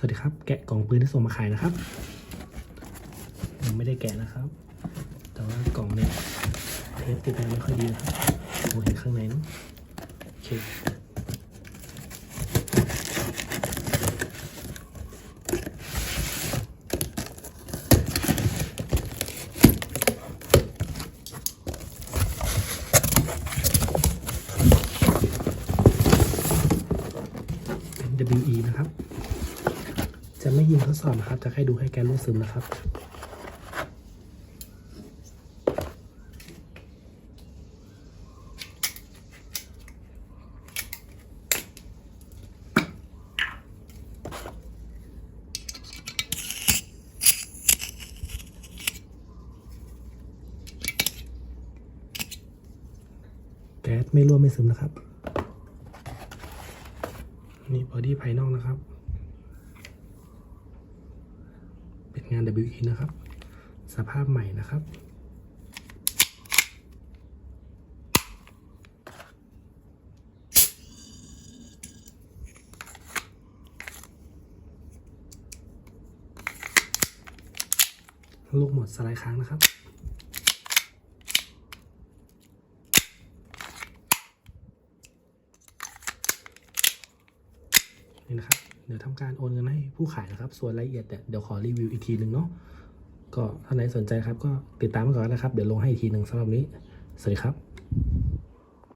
สวัสดีครับ แกะกล่องปืนที่ส่งมาขายนะครับยังไม่ได้แกะนะครับ แต่ว่ากล่องเนี่ยเทปติดกันไม่ค่อยดีนะครับมเห็นข้างในเนะโอเคเป็น WE นะครับ จะไม่ยิงทดสอบนะครับ จะแค่ดูให้แกนรั่วซึมนะครับ แก๊สไม่รั่วไม่ซึมนะครับ นี่บอดี้ภายนอกนะครับ เป็น งาน WE นะครับ สภาพใหม่นะครับ ลูกหมดสไลด์ค้างนะครับนี่นะครับ เดี๋ยวทำการโอนเงินให้ผู้ขายนะครับ ส่วนรายละเอียดเนี่ยเดี๋ยวขอรีวิวอีกทีหนึ่งเนาะก็ถ้าไหนสนใจครับก็ติดตามมาก่อนนะครับ เดี๋ยวลงให้อีกทีหนึ่งสำหรับนี้ สวัสดีครับ